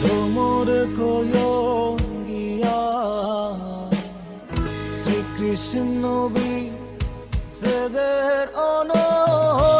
ভ্রমর কয়ঙ্গিয়া শ্রীকৃষ্ণ বি সেদের অনলে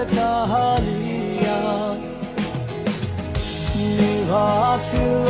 শুনরে কাহালিয়া নিভা ছিল